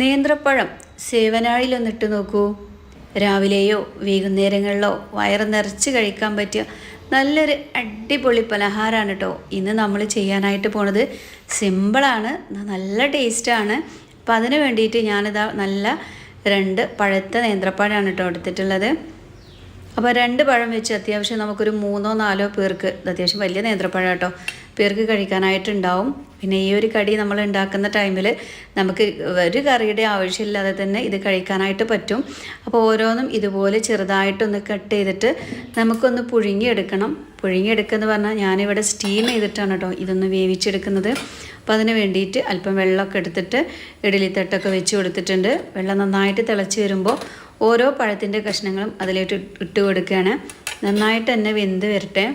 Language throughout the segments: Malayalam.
നേന്ത്രപ്പഴം സേവനാഴിലൊന്നിട്ട് നോക്കൂ. രാവിലെയോ വൈകുന്നേരങ്ങളിലോ വയറ് നിറച്ച് കഴിക്കാൻ പറ്റിയ നല്ലൊരു അടിപൊളി പലഹാരമാണ് കേട്ടോ ഇന്ന് നമ്മൾ ചെയ്യാനായിട്ട് പോണത് സിമ്പിളാണ് നല്ല ടേസ്റ്റാണ്. അപ്പം അതിന് വേണ്ടിയിട്ട് ഞാനിതാ നല്ല രണ്ട് പഴുത്ത നേന്ത്രപ്പഴമാണ് കേട്ടോ എടുത്തിട്ടുള്ളത്. അപ്പോൾ രണ്ട് പഴം വെച്ച് അത്യാവശ്യം നമുക്കൊരു മൂന്നോ നാലോ പേർക്ക് അത്യാവശ്യം വലിയ നേന്ത്രപ്പഴം കേട്ടോ പേർക്ക് കഴിക്കാനായിട്ടുണ്ടാവും. പിന്നെ ഈ ഒരു കടി നമ്മൾ ഉണ്ടാക്കുന്ന ടൈമിൽ നമുക്ക് ഒരു കറിയുടെ ആവശ്യമില്ലാതെ തന്നെ ഇത് കഴിക്കാനായിട്ട് പറ്റും. അപ്പോൾ ഓരോന്നും ഇതുപോലെ ചെറുതായിട്ടൊന്ന് കട്ട് ചെയ്തിട്ട് നമുക്കൊന്ന് പുഴുങ്ങിയെടുക്കണം. എന്ന് പറഞ്ഞാൽ ഞാനിവിടെ സ്റ്റീം ചെയ്തിട്ടാണ് കേട്ടോ ഇതൊന്ന് വേവിച്ചെടുക്കുന്നത്. അപ്പോൾ അതിന് വേണ്ടിയിട്ട് അല്പം വെള്ളമൊക്കെ എടുത്തിട്ട് ഇഡലിത്തട്ടൊക്കെ വെച്ച് കൊടുത്തിട്ടുണ്ട്. വെള്ളം നന്നായിട്ട് തിളച്ച് വരുമ്പോൾ ഓരോ പഴത്തിന്റെ കഷ്ണങ്ങളും അതിലേക്ക് ഇട്ട് കൊടുക്കുകയാണ്. നന്നായിട്ട് തന്നെ വെന്ത് വരട്ടെ.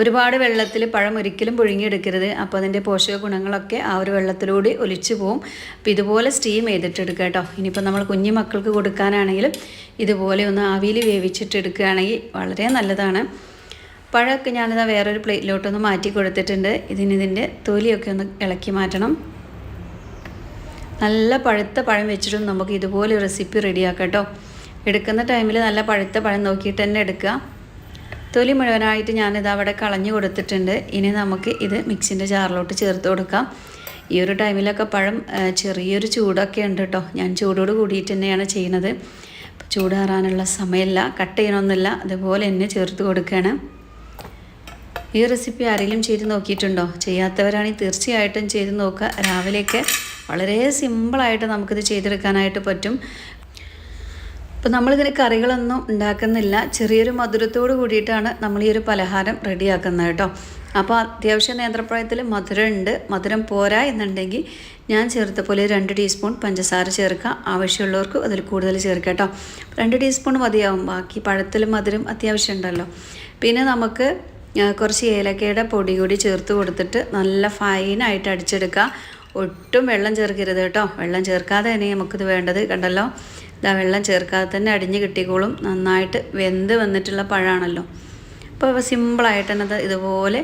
ഒരുപാട് വെള്ളത്തിൽ പഴം ഒരിക്കലും പുഴുങ്ങിയെടുക്കരുത്. അപ്പോൾ അതിന്റെ പോഷക ഗുണങ്ങളൊക്കെ ആ ഒരു വെള്ളത്തിലൂടെ ഒലിച്ചു പോവും. അപ്പോൾ ഇതുപോലെ സ്റ്റീം ചെയ്തിട്ടെടുക്കുക കേട്ടോ. ഇനിയിപ്പോൾ നമ്മൾ കുഞ്ഞു മക്കൾക്ക് കൊടുക്കാനാണെങ്കിലും ഇതുപോലെ ഒന്ന് ആവിയിൽ വേവിച്ചിട്ടെടുക്കുകയാണെങ്കിൽ വളരെ നല്ലതാണ്. പഴമൊക്കെ ഞാനിതാ വേറൊരു പ്ലേറ്റിലോട്ടൊന്ന് മാറ്റി കൊടുത്തിട്ടുണ്ട്. ഇതിനിതിന്റെ തൊലിയൊക്കെ ഒന്ന് ഇളക്കി മാറ്റണം. നല്ല പഴുത്ത പഴം വെച്ചിട്ടും നമുക്ക് ഇതുപോലെ റെസിപ്പി റെഡിയാക്കാം കേട്ടോ. എടുക്കുന്ന ടൈമിൽ നല്ല പഴുത്ത പഴം നോക്കിയിട്ട് തന്നെ എടുക്കുക. തൊലി മുഴുവനായിട്ട് ഞാനിത് അവിടെ കളഞ്ഞു കൊടുത്തിട്ടുണ്ട്. ഇനി നമുക്ക് ഇത് മിക്സിന്റെ ജാറിലോട്ട് ചേർത്ത് കൊടുക്കാം. ഈ ഒരു ടൈമിലൊക്കെ പഴം ചെറിയൊരു ചൂടൊക്കെ ഉണ്ട് കേട്ടോ ഞാൻ ചൂടോട് കൂടിയിട്ട് തന്നെയാണ് ചെയ്യുന്നത്. ചൂടാറാനുള്ള സമയമില്ല കട്ട് ചെയ്യണമെന്നില്ല അതുപോലെ തന്നെ ചേർത്ത് കൊടുക്കുകയാണ്. ഈ റെസിപ്പി ആരെങ്കിലും ചെയ്ത് നോക്കിയിട്ടുണ്ടോ? ചെയ്യാത്തവരാണെങ്കിൽ തീർച്ചയായിട്ടും ചെയ്ത് നോക്കുക. രാവിലെയൊക്കെ വളരെ സിമ്പിളായിട്ട് നമുക്കിത് ചെയ്തെടുക്കാനായിട്ട് പറ്റും. അപ്പോൾ നമ്മളിതിന് കറികളൊന്നും ഉണ്ടാക്കുന്നില്ല. ചെറിയൊരു മധുരത്തോട് കൂടിയിട്ടാണ് നമ്മൾ ഈ ഒരു പലഹാരം റെഡിയാക്കുന്നത് കേട്ടോ. അപ്പോൾ അത്യാവശ്യം നേന്ത്രപ്രായത്തിൽ മധുരം ഉണ്ട് മധുരം പോരാ എന്നുണ്ടെങ്കിൽ ഞാൻ ചേർത്ത പോലെ രണ്ട് ടീസ്പൂൺ പഞ്ചസാര ചേർക്കുക. ആവശ്യമുള്ളവർക്ക് അതിൽ കൂടുതൽ ചേർക്കുക കേട്ടോ. രണ്ട് ടീസ്പൂൺ മതിയാവും. ബാക്കി പഴത്തിൽ മധുരം അത്യാവശ്യം ഉണ്ടല്ലോ. പിന്നെ നമുക്ക് കുറച്ച് ഏലക്കയുടെ പൊടി കൂടി ചേർത്ത് കൊടുത്തിട്ട് നല്ല ഫൈനായിട്ട് അടിച്ചെടുക്കുക. ഒട്ടും വെള്ളം ചേർക്കരുത് കേട്ടോ. വെള്ളം ചേർക്കാതെ തന്നെ നമുക്കിത് വേണ്ടത് കണ്ടല്ലോ. ഇതാ വെള്ളം ചേർക്കാതെ തന്നെ അടിഞ്ഞ് കിട്ടിക്കോളും. നന്നായിട്ട് വെന്ത് വന്നിട്ടുള്ള പഴമാണല്ലോ അപ്പോൾ സിമ്പിളായിട്ട് തന്നെ ഇതുപോലെ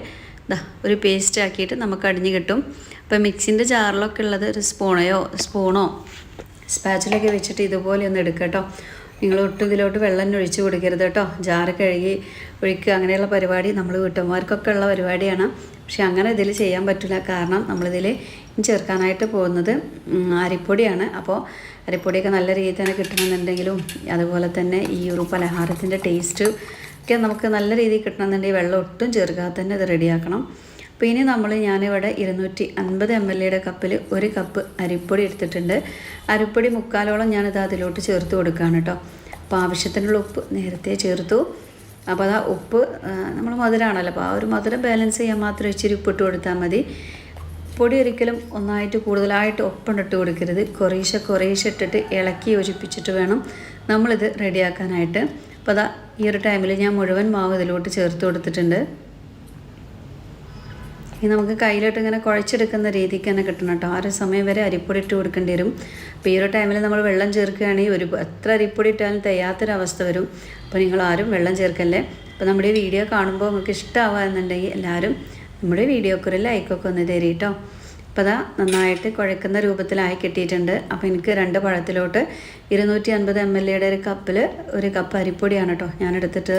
ഇതാ ഒരു പേസ്റ്റ് ആക്കിയിട്ട് നമുക്ക് അടിഞ്ഞ് കിട്ടും. അപ്പോൾ മിക്സിന്റെ ജാറിലൊക്കെ ഉള്ളത് ഒരു സ്പൂണയോ സ്പൂണോ സ്പാച്ചിലൊക്കെ വെച്ചിട്ട് ഇതുപോലെ ഒന്ന് എടുക്കുക കേട്ടോ. നിങ്ങൾ ഒട്ടും ഇതിലോട്ട് വെള്ളം ഒഴിച്ച് കൊടുക്കരുത് കേട്ടോ. ജാറ് കഴുകി ഒഴിക്കുക അങ്ങനെയുള്ള പരിപാടി നമ്മൾ വീട്ടമ്മമാർക്കൊക്കെ ഉള്ള പരിപാടിയാണ്. പക്ഷെ അങ്ങനെ ഇതിൽ ചെയ്യാൻ പറ്റില്ല. കാരണം നമ്മളിതിൽ ചേർക്കാനായിട്ട് പോകുന്നത് അരിപ്പൊടിയാണ്. അപ്പോൾ അരിപ്പൊടിയൊക്കെ നല്ല രീതിയിൽ തന്നെ കിട്ടണമെന്നുണ്ടെങ്കിലും അതുപോലെ തന്നെ ഈ ഒരു പലഹാരത്തിന്റെ ടേസ്റ്റ് ഒക്കെ നമുക്ക് നല്ല രീതിയിൽ കിട്ടണമെന്നുണ്ടെങ്കിൽ വെള്ളം ഒട്ടും ചേർക്കാതെ തന്നെ ഇത് റെഡിയാക്കണം. അപ്പോൾ ഇനി നമ്മൾ ഞാനിവിടെ ഇരുന്നൂറ്റി അൻപത് എം എൽ എയുടെ കപ്പിൽ ഒരു കപ്പ് അരിപ്പൊടി എടുത്തിട്ടുണ്ട്. അരിപ്പൊടി മുക്കാലോളം ഞാനിത് അതിലോട്ട് ചേർത്ത് കൊടുക്കുകയാണ് കേട്ടോ. അപ്പോൾ ആവശ്യത്തിനുള്ള ഉപ്പ് നേരത്തെ ചേർത്തു. അപ്പോൾ അതാ ഉപ്പ് നമ്മൾ മധുരമാണല്ലോ അപ്പോൾ ആ ഒരു മധുരം ബാലൻസ് ചെയ്യാൻ മാത്രം ഇച്ചിരി ഉപ്പിട്ട് കൊടുത്താൽ മതി. പൊടി ഒരിക്കലും ഒന്നായിട്ട് കൂടുതലായിട്ട് ഒപ്പണിട്ട് കൊടുക്കരുത്. കുറേശ്ശെ കുറേശ്ശെ ഇട്ടിട്ട് ഇളക്കി യോജിപ്പിച്ചിട്ട് വേണം നമ്മളിത് റെഡിയാക്കാനായിട്ട്. അപ്പോൾ അതാ ഈ ഒരു ടൈമിൽ ഞാൻ മുഴുവൻ മാവ് ഇതിലോട്ട് ചേർത്ത് കൊടുത്തിട്ടുണ്ട്. ഇനി നമുക്ക് കയ്യിലോട്ട് ഇങ്ങനെ കുഴച്ചെടുക്കുന്ന രീതിക്ക് തന്നെ കിട്ടണം കേട്ടോ. ആ ഒരു സമയം വരെ അരിപ്പൊടി ഇട്ട് കൊടുക്കേണ്ടി വരും. അപ്പോൾ ഈ ഒരു ടൈമിൽ നമ്മൾ വെള്ളം ചേർക്കുകയാണെങ്കിൽ ഒരു എത്ര അരിപ്പൊടി ഇട്ടാലും തയ്യാത്തൊരവസ്ഥ വരും. അപ്പോൾ നിങ്ങൾ ആരും വെള്ളം ചേർക്കല്ലേ? അപ്പോൾ നമ്മുടെ ഈ വീഡിയോ കാണുമ്പോൾ നിങ്ങൾക്ക് ഇഷ്ടമാവുക എന്നുണ്ടെങ്കിൽ എല്ലാവരും നമ്മുടെ വീഡിയോക്ക് ഒരു ലൈക്കൊക്കെ ഒന്ന് തരി കേട്ടോ അപ്പോൾ അതാ നന്നായിട്ട് കുഴക്കുന്ന രൂപത്തിലായി കിട്ടിയിട്ടുണ്ട്. അപ്പോൾ എനിക്ക് രണ്ട് പഴത്തിലോട്ട് ഇരുന്നൂറ്റി അൻപത് എം എൽ എയുടെ ഒരു കപ്പിൽ ഒരു കപ്പ് അരിപ്പൊടിയാണ് കേട്ടോ ഞാൻ എടുത്തിട്ട്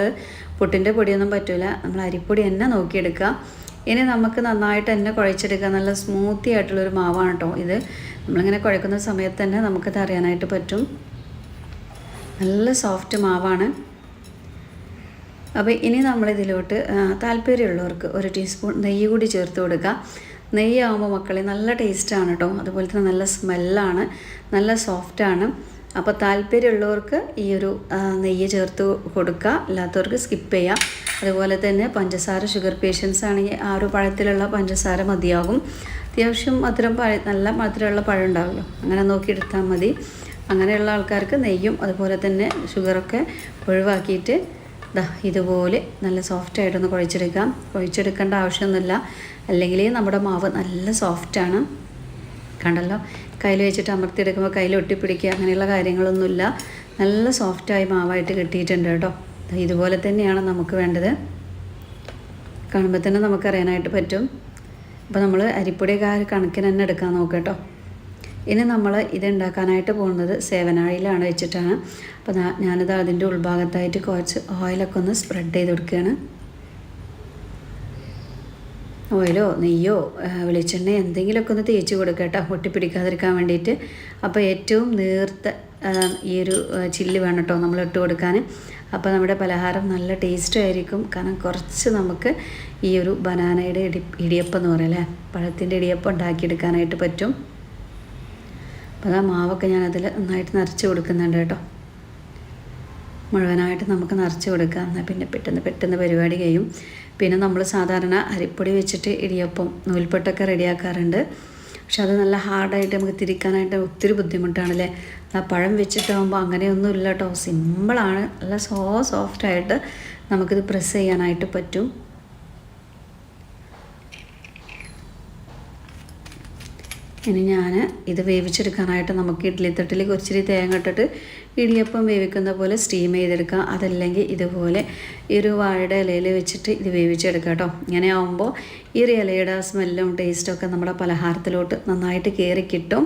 പുട്ടിന്റെ പൊടിയൊന്നും പറ്റില്ല നമ്മൾ അരിപ്പൊടി തന്നെ നോക്കിയെടുക്കുക. ഇനി നമുക്ക് നന്നായിട്ട് തന്നെ കുഴച്ചെടുക്കുക. നല്ല സ്മൂത്തി ആയിട്ടുള്ളൊരു മാവാണ് കേട്ടോ ഇത്. നമ്മളിങ്ങനെ കുഴക്കുന്ന സമയത്ത് തന്നെ നമുക്കത് അറിയാനായിട്ട് പറ്റും. നല്ല സോഫ്റ്റ് മാവാണ്. അപ്പോൾ ഇനി നമ്മളിതിലോട്ട് താല്പര്യമുള്ളവർക്ക് ഒരു ടീസ്പൂൺ നെയ്യ് കൂടി ചേർത്ത് കൊടുക്കുക നെയ്യാകുമ്പോൾ മക്കളെ നല്ല ടേസ്റ്റാണ് കേട്ടോ അതുപോലെ തന്നെ നല്ല സ്മെല്ലാണ് നല്ല സോഫ്റ്റാണ് അപ്പോൾ താല്പര്യമുള്ളവർക്ക് ഈ ഒരു നെയ്യ് ചേർത്ത് കൊടുക്കുക അല്ലാത്തവർക്ക് സ്കിപ്പ് ചെയ്യാം. അതുപോലെ തന്നെ പഞ്ചസാര ഷുഗർ പേഷ്യൻസ് ആണെങ്കിൽ ആ ഒരു പഴത്തിലുള്ള പഞ്ചസാര മതിയാകും. അത്യാവശ്യം മധുരം പഴ നല്ല മധുരമുള്ള പഴം ഉണ്ടാവുമല്ലോ. അങ്ങനെ നോക്കിയെടുത്താൽ മതി. അങ്ങനെയുള്ള ആൾക്കാർക്ക് നെയ്യും അതുപോലെ തന്നെ ഷുഗറൊക്കെ ഒഴിവാക്കിയിട്ട് ദാ ഇതുപോലെ നല്ല സോഫ്റ്റ് ആയിട്ടൊന്ന് കുഴച്ചെടുക്കാം. കുഴച്ചെടുക്കേണ്ട ആവശ്യമൊന്നുമില്ല. അല്ലെങ്കിൽ നമ്മുടെ മാവ് നല്ല സോഫ്റ്റാണ് കണ്ടല്ലോ? കയ്യിൽ വെച്ചിട്ട് അമർത്തിയെടുക്കുമ്പോൾ കയ്യിൽ ഒട്ടിപ്പിടിക്കുക അങ്ങനെയുള്ള കാര്യങ്ങളൊന്നുമില്ല. നല്ല സോഫ്റ്റായി മാവായിട്ട് കിട്ടിയിട്ടുണ്ട് കേട്ടോ. ഇതുപോലെ തന്നെയാണ് നമുക്ക് വേണ്ടത്. കാണുമ്പോൾ തന്നെ നമുക്കറിയാനായിട്ട് പറ്റും. അപ്പോൾ നമ്മൾ അരിപ്പൊടിയൊക്കെ ആ ഒരു കണക്കിന് തന്നെ എടുക്കാൻ നോക്കാം കേട്ടോ. ഇനി നമ്മൾ ഇത് ഉണ്ടാക്കാനായിട്ട് പോകുന്നത് സേവനാഴിയിലാണ് വെച്ചിട്ടാണ്. അപ്പോൾ ഞാനിത് അതിന്റെ ഉൾഭാഗത്തായിട്ട് കുറച്ച് ഓയിലൊക്കെ ഒന്ന് സ്പ്രെഡ് ചെയ്ത് കൊടുക്കുകയാണ്. ഓയിലോ നെയ്യോ വെളിച്ചെണ്ണ എന്തെങ്കിലുമൊക്കെ ഒന്ന് തേച്ച് കൊടുക്കുക കേട്ടോ. ഒട്ടിപ്പിടിക്കാതിരിക്കാൻ വേണ്ടിയിട്ട്. അപ്പോൾ ഏറ്റവും നേർത്ത ഈ ഒരു ചില്ല് വേണം കേട്ടോ നമ്മൾ ഇട്ട് കൊടുക്കാൻ. അപ്പോൾ നമ്മുടെ പലഹാരം നല്ല ടേസ്റ്റ് ആയിരിക്കും. കാരണം കുറച്ച് നമുക്ക് ഈ ഒരു ബനാനയുടെ ഇടി ഇടിയപ്പം എന്ന് പറയാം അല്ലേ? പഴത്തിന്റെ ഇടിയപ്പം ഉണ്ടാക്കിയെടുക്കാനായിട്ട് പറ്റും. അപ്പോൾ ആ മാവൊക്കെ ഞാനതിൽ നന്നായിട്ട് നിറച്ച് കൊടുക്കുന്നുണ്ട് കേട്ടോ. മുഴുവനായിട്ട് നമുക്ക് നിറച്ച് കൊടുക്കാം. എന്നാൽ പിന്നെ പെട്ടെന്ന് പെട്ടെന്ന് പരിപാടി കഴിയും. പിന്നെ നമ്മൾ സാധാരണ അരിപ്പൊടി വെച്ചിട്ട് ഇടിയപ്പം നൂൽപ്പൊട്ടൊക്കെ റെഡിയാക്കാറുണ്ട്. പക്ഷെ അത് നല്ല ഹാർഡായിട്ട് നമുക്ക് തിരിക്കാനായിട്ട് ഒത്തിരി ബുദ്ധിമുട്ടാണല്ലേ? ആ പഴം വെച്ചിട്ടാകുമ്പോൾ അങ്ങനെയൊന്നും ഇല്ല കേട്ടോ. സിമ്പിളാണ്. നല്ല സോ സോഫ്റ്റായിട്ട് നമുക്കിത് പ്രസ് ചെയ്യാനായിട്ട് പറ്റും. ഇനി ഞാൻ ഇത് വേവിച്ചെടുക്കാനായിട്ട് നമുക്ക് ഇഡ്ഡലിത്തട്ടിൽ കുറച്ചിരി തേങ്ങ ഇട്ടിട്ട് ഇടിയപ്പം വേവിക്കുന്ന പോലെ സ്റ്റീം ചെയ്തെടുക്കാം അതല്ലെങ്കിൽ ഇതുപോലെ ഈ ഒരു വാഴയുടെ ഇലയിൽ വെച്ചിട്ട് ഇത് വേവിച്ചെടുക്കാം കേട്ടോ. ഇങ്ങനെ ആകുമ്പോൾ ഈ ഒരു ഇലയുടെ സ്മെല്ലും ടേസ്റ്റൊക്കെ നമ്മുടെ പലഹാരത്തിലോട്ട് നന്നായിട്ട് കയറി കിട്ടും.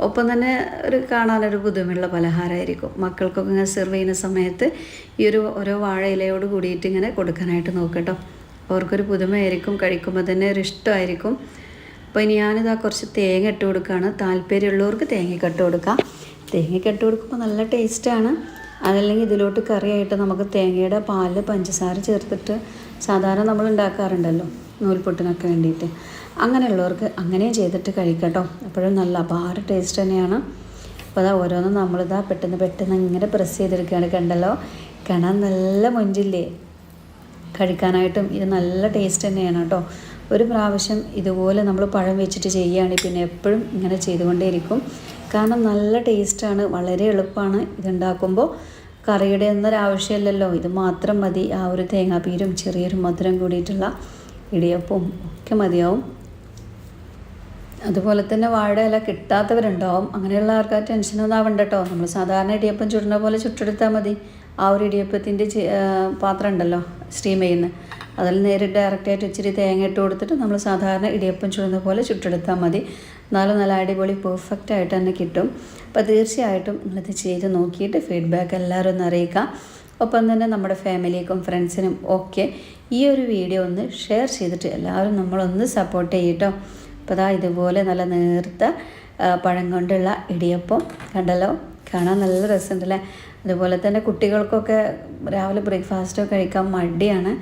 ഒപ്പം തന്നെ ഒരു കാണാനൊരു പുതുമയുള്ള പലഹാരമായിരിക്കും. മക്കൾക്കൊക്കെ ഇങ്ങനെ സെർവ് ചെയ്യുന്ന സമയത്ത് ഈ ഒരു ഓരോ വാഴ ഇലയോട് കൂടിയിട്ട് ഇങ്ങനെ കൊടുക്കാനായിട്ട് നോക്കട്ടോ അവർക്കൊരു പുതുമയായിരിക്കും കഴിക്കുമ്പോൾ തന്നെ ഒരു ഇഷ്ടമായിരിക്കും. അപ്പോൾ ഇനി ഞാനിതാ കുറച്ച് തേങ്ങ ഇട്ട് കൊടുക്കുകയാണ് താല്പര്യമുള്ളവർക്ക് തേങ്ങയൊക്കെ ഇട്ട് കൊടുക്കാം. തേങ്ങയൊക്കെ ഇട്ട് കൊടുക്കുമ്പോൾ നല്ല ടേസ്റ്റാണ് അതല്ലെങ്കിൽ ഇതിലോട്ട് കറിയായിട്ട് നമുക്ക് തേങ്ങയുടെ പാലിൽ പഞ്ചസാര ചേർത്തിട്ട് സാധാരണ നമ്മൾ ഉണ്ടാക്കാറുണ്ടല്ലോ നൂൽപൊട്ടിനൊക്കെ വേണ്ടിയിട്ട്. അങ്ങനെയുള്ളവർക്ക് അങ്ങനെയും ചെയ്തിട്ട് കഴിക്കട്ടോ അപ്പോഴും നല്ല അപാര ടേസ്റ്റ് തന്നെയാണ്. അപ്പോൾ അതാ ഓരോന്നും നമ്മളിതാ പെട്ടെന്ന് പെട്ടെന്ന് ഇങ്ങനെ പ്രസ് ചെയ്തെടുക്കുകയാണ് കണ്ടല്ലോ. കാണാൻ നല്ല മൊഞ്ചില്ലേ? കഴിക്കാനായിട്ടും ഇത് നല്ല ടേസ്റ്റ് തന്നെയാണ് കേട്ടോ. ഒരു പ്രാവശ്യം ഇതുപോലെ നമ്മൾ പഴം വെച്ചിട്ട് ചെയ്യുകയാണെങ്കിൽ പിന്നെ എപ്പോഴും ഇങ്ങനെ ചെയ്തുകൊണ്ടേയിരിക്കും. കാരണം നല്ല ടേസ്റ്റാണ് വളരെ എളുപ്പമാണ് ഇതുണ്ടാക്കുമ്പോൾ. കറിയുടെ ഒന്നും ആവശ്യമില്ലല്ലോ ഇത് മാത്രം മതി. ആ ഒരു തേങ്ങാപ്പീരും ചെറിയൊരു മധുരം കൂടിയിട്ടുള്ള ഇടിയപ്പവും ഒക്കെ മതിയാവും. അതുപോലെ തന്നെ വാഴയില കിട്ടാത്തവരുണ്ടാവും. അങ്ങനെയുള്ള ആൾക്കാർ ടെൻഷനൊന്നും ആവണ്ട കേട്ടോ നമ്മൾ സാധാരണ ഇടിയപ്പം ചുടുന്ന പോലെ ചുട്ടെടുത്താൽ മതി. ആ ഒരു ഇടിയപ്പത്തിന്റെ പാത്രം ഉണ്ടല്ലോ സ്റ്റീം ചെയ്യുന്ന. അതിൽ നേരെ ഡയറക്റ്റായിട്ട് ഇച്ചിരി തേങ്ങ ഇട്ട് കൊടുത്തിട്ട് നമ്മൾ സാധാരണ ഇടിയപ്പം ചുടുന്ന പോലെ ചുട്ടെടുത്താൽ മതി. എന്നാലും നല്ല അടിപൊളി പെർഫെക്റ്റ് ആയിട്ട് തന്നെ കിട്ടും. അപ്പോൾ തീർച്ചയായിട്ടും നിങ്ങളിത് ചെയ്ത് നോക്കിയിട്ട് ഫീഡ്ബാക്ക് എല്ലാവരും ഒന്ന് അറിയിക്കാം. ഒപ്പം തന്നെ നമ്മുടെ ഫാമിലിക്കും ഫ്രണ്ട്സിനും ഒക്കെ ഈ ഒരു വീഡിയോ ഒന്ന് ഷെയർ ചെയ്തിട്ട് എല്ലാവരും നമ്മളൊന്ന് സപ്പോർട്ട് ചെയ്യട്ടോ. അപ്പോൾ അതാ ഇതുപോലെ നല്ല നേർത്ത പഴം കൊണ്ടുള്ള ഇടിയപ്പം കണ്ടല്ലോ? കാണാൻ നല്ല രസമുണ്ടല്ലേ? അതുപോലെ തന്നെ കുട്ടികൾക്കൊക്കെ രാവിലെ ബ്രേക്ക്ഫാസ്റ്റോ കഴിക്കാൻ മടിയാണ്.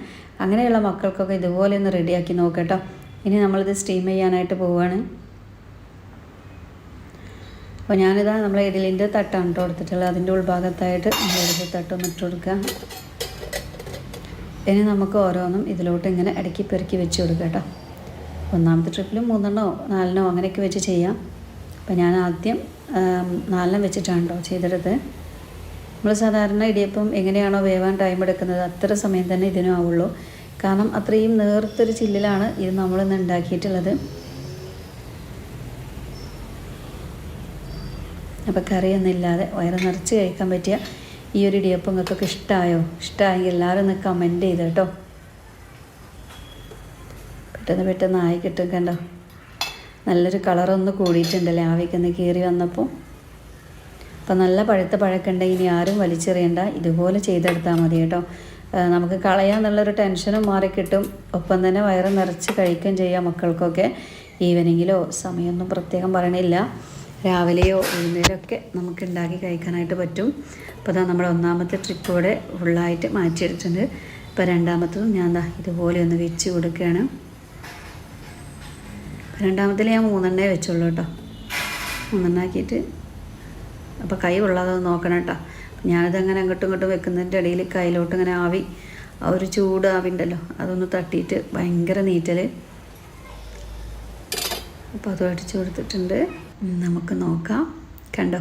അങ്ങനെയുള്ള മക്കൾക്കൊക്കെ ഇതുപോലെ ഒന്ന് റെഡിയാക്കി നോക്കട്ടോ ഇനി നമ്മളിത് സ്റ്റീം ചെയ്യാനായിട്ട് പോവുകയാണ് അപ്പോൾ ഞാനിതാ നമ്മളെ ഇഡലിന്റെ തട്ടാണ് കേട്ടോ കൊടുത്തിട്ടുള്ളത് അതിന്റെ ഉൾഭാഗത്തായിട്ട് നമ്മൾ ഇഡലി തട്ടൊന്ന് ഇട്ട് കൊടുക്കുക ഇനി നമുക്ക് ഓരോന്നും ഇതിലോട്ട് ഇങ്ങനെ ഇടയ്ക്ക് പെറുക്കി വെച്ച് കൊടുക്കുക കേട്ടോ ഒന്നാമത്തെ ട്രിപ്പിൽ മൂന്നെണ്ണോ നാലെണ്ണോ അങ്ങനെയൊക്കെ വെച്ച് ചെയ്യാം. അപ്പോൾ ഞാൻ ആദ്യം നാലെണ്ണം വെച്ചിട്ടാണ് കേട്ടോ ചെയ്തെടുത്ത് നമ്മൾ സാധാരണ ഇടിയപ്പം എങ്ങനെയാണോ വേവാൻ ടൈം എടുക്കുന്നത് അത്ര സമയം തന്നെ ഇതിനും ആവുള്ളൂ. കാരണം അത്രയും നേർത്തൊരു ചില്ലിലാണ് ഇത് നമ്മളിന്ന് ഉണ്ടാക്കിയിട്ടുള്ളത്. അപ്പോൾ കറിയൊന്നും ഇല്ലാതെ വയറ് നിറച്ച് കഴിക്കാൻ പറ്റിയ ഈ ഒരു ഇടിയപ്പം നിങ്ങൾക്കൊക്കെ ഇഷ്ടമായോ ഇഷ്ടമായെങ്കിൽ എല്ലാവരും ഒന്ന് കമന്റ് ചെയ്ത് കേട്ടോ. പെട്ടെന്ന് പെട്ടെന്ന് ആയി കിട്ടും കണ്ടോ? നല്ലൊരു കളറൊന്ന് കൂടിയിട്ടുണ്ടല്ലേ ആവിക്കൊന്ന് കീറി വന്നപ്പോൾ. അപ്പം നല്ല പഴുത്ത പഴക്കം ഇനി ആരും വലിച്ചെറിയണ്ട. ഇതുപോലെ ചെയ്തെടുത്താൽ മതി കേട്ടോ. നമുക്ക് കളയാന്നുള്ളൊരു ടെൻഷനും മാറി കിട്ടും ഒപ്പം തന്നെ വയറ് നിറച്ച് കഴിക്കുകയും ചെയ്യാം മക്കൾക്കൊക്കെ. ഈവനിങ്ങിലോ സമയമൊന്നും പ്രത്യേകം പറയണില്ല. രാവിലെയോ വൈകുന്നേരമൊക്കെ നമുക്ക് ഉണ്ടാക്കി കഴിക്കാനായിട്ട് പറ്റും. അപ്പോൾ അതാ നമ്മുടെ ഒന്നാമത്തെ ട്രിപ്പ് ഇവിടെ ഫുള്ളായിട്ട് മാറ്റിയെടുത്തിട്ടുണ്ട് ഇപ്പോൾ രണ്ടാമത്തതും ഞാൻ എന്താ ഇതുപോലെ ഒന്ന് വെച്ച് കൊടുക്കുകയാണ്. രണ്ടാമത്തിൽ ഞാൻ മൂന്നെണ്ണേ വെച്ചുള്ളൂ കേട്ടോ. മൂന്നെണ്ണാക്കിയിട്ട് അപ്പോൾ കൈ ഉള്ളത് നോക്കണം കേട്ടോ. ഞാനിതങ്ങനെ അങ്ങോട്ടും ഇങ്ങോട്ടും വെക്കുന്നതിന്റെ ഇടയിൽ കയ്യിലോട്ട് ഇങ്ങനെ ആവി ആ ഒരു ചൂട് ആവിണ്ടല്ലോ അതൊന്ന് തട്ടിയിട്ട് ഭയങ്കര നീറ്റൽ അപ്പോൾ അത് അടിച്ചു കൊടുത്തിട്ടുണ്ട്. നമുക്ക് നോക്കാം. കണ്ടോ?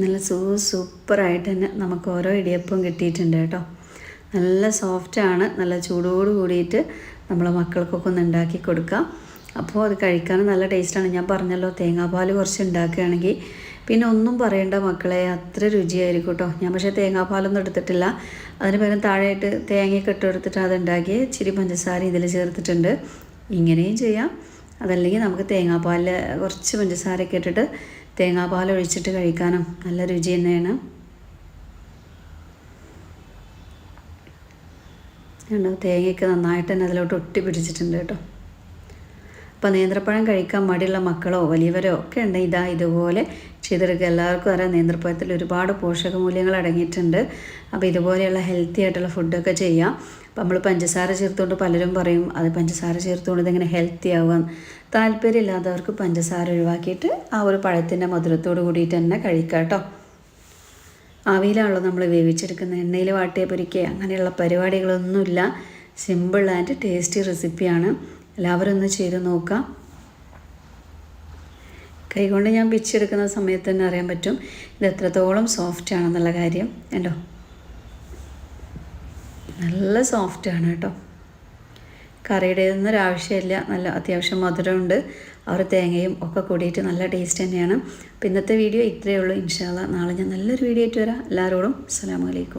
നല്ല സൂ സൂപ്പറായിട്ട് തന്നെ നമുക്ക് ഓരോ ഇടിയപ്പും കിട്ടിയിട്ടുണ്ട് കേട്ടോ. നല്ല സോഫ്റ്റാണ് നല്ല ചൂടോട് കൂടിയിട്ട് നമ്മളെ മക്കൾക്കൊക്കെ ഒന്ന് ഉണ്ടാക്കി കൊടുക്കാം. അപ്പോൾ അത് കഴിക്കാൻ നല്ല ടേസ്റ്റാണ്. ഞാൻ പറഞ്ഞല്ലോ തേങ്ങാപ്പാൽ കുറച്ച് ഉണ്ടാക്കുകയാണെങ്കിൽ പിന്നെ ഒന്നും പറയണ്ട മക്കളെ അത്ര രുചിയായിരിക്കും കേട്ടോ ഞാൻ പക്ഷേ തേങ്ങാപ്പാലൊന്നും എടുത്തിട്ടില്ല. അതിന് പകരം താഴെയായിട്ട് തേങ്ങയൊക്കെ ഇട്ടെടുത്തിട്ട് അത് ഉണ്ടാക്കി ഇച്ചിരി പഞ്ചസാര ഇതിൽ ചേർത്തിട്ടുണ്ട്. ഇങ്ങനെയും ചെയ്യാം. അതല്ലെങ്കിൽ നമുക്ക് തേങ്ങാപ്പാലിൽ കുറച്ച് പഞ്ചസാരയൊക്കെ ഇട്ടിട്ട് തേങ്ങാപ്പാൽ ഒഴിച്ചിട്ട് കഴിക്കാനും നല്ല രുചി തന്നെയാണ്. തേങ്ങയൊക്കെ നന്നായിട്ട് തന്നെ അതിലോട്ട് ഒട്ടി പിടിച്ചിട്ടുണ്ട് കേട്ടോ. അപ്പോൾ നേന്ത്രപ്പഴം കഴിക്കാൻ മടിയുള്ള മക്കളോ വലിയവരോ ഒക്കെ ഉണ്ട്. ഇതാ ഇതുപോലെ ചെയ്തെടുക്കുക എല്ലാവർക്കും അറിയാം നേന്ത്രപ്പഴത്തിൽ ഒരുപാട് പോഷകമൂല്യങ്ങൾ അടങ്ങിയിട്ടുണ്ട്. അപ്പോൾ ഇതുപോലെയുള്ള ഹെൽത്തി ആയിട്ടുള്ള ഫുഡൊക്കെ ചെയ്യാം. അപ്പോൾ നമ്മൾ പഞ്ചസാര ചേർത്തുകൊണ്ട് പലരും പറയും അത് പഞ്ചസാര ചേർത്തുകൊണ്ട് ഇതെങ്ങനെ ഹെൽത്തി ആവാം താല്പര്യമില്ലാത്തവർക്ക് പഞ്ചസാര ഒഴിവാക്കിയിട്ട് ആ ഒരു പഴത്തിന്റെ മധുരത്തോട് കൂടിയിട്ട് തന്നെ കഴിക്കാം കേട്ടോ. ആവിയിലാണല്ലോ നമ്മൾ വേവിച്ചെടുക്കുന്ന എണ്ണയിൽ വാട്ടിയ പൊരിക്കുക. അങ്ങനെയുള്ള പരിപാടികളൊന്നുമില്ല. സിമ്പിൾ ആൻഡ് ടേസ്റ്റി റെസിപ്പിയാണ് എല്ലാവരും ഒന്ന് ചെയ്ത് നോക്കാം. കൈകൊണ്ട് ഞാൻ പിച്ചെടുക്കുന്ന സമയത്ത് തന്നെ അറിയാൻ പറ്റും ഇത് എത്രത്തോളം സോഫ്റ്റ് ആണെന്നുള്ള കാര്യം. കണ്ടോ? നല്ല സോഫ്റ്റ് ആണ് കേട്ടോ. കറിയുടെ ഒന്നും ഒരു ആവശ്യമില്ല. നല്ല അത്യാവശ്യം മധുരമുണ്ട്. അവർ തേങ്ങയും ഒക്കെ കൂടിയിട്ട് നല്ല ടേസ്റ്റ് തന്നെയാണ്. അപ്പോൾ ഇന്നത്തെ വീഡിയോ ഇത്രയേ ഉള്ളൂ. ഇൻഷാല്ല നാളെ ഞാൻ നല്ലൊരു വീഡിയോ ആയിട്ട് വരാം. എല്ലാവരോടും അസ്സാം വലൈക്കും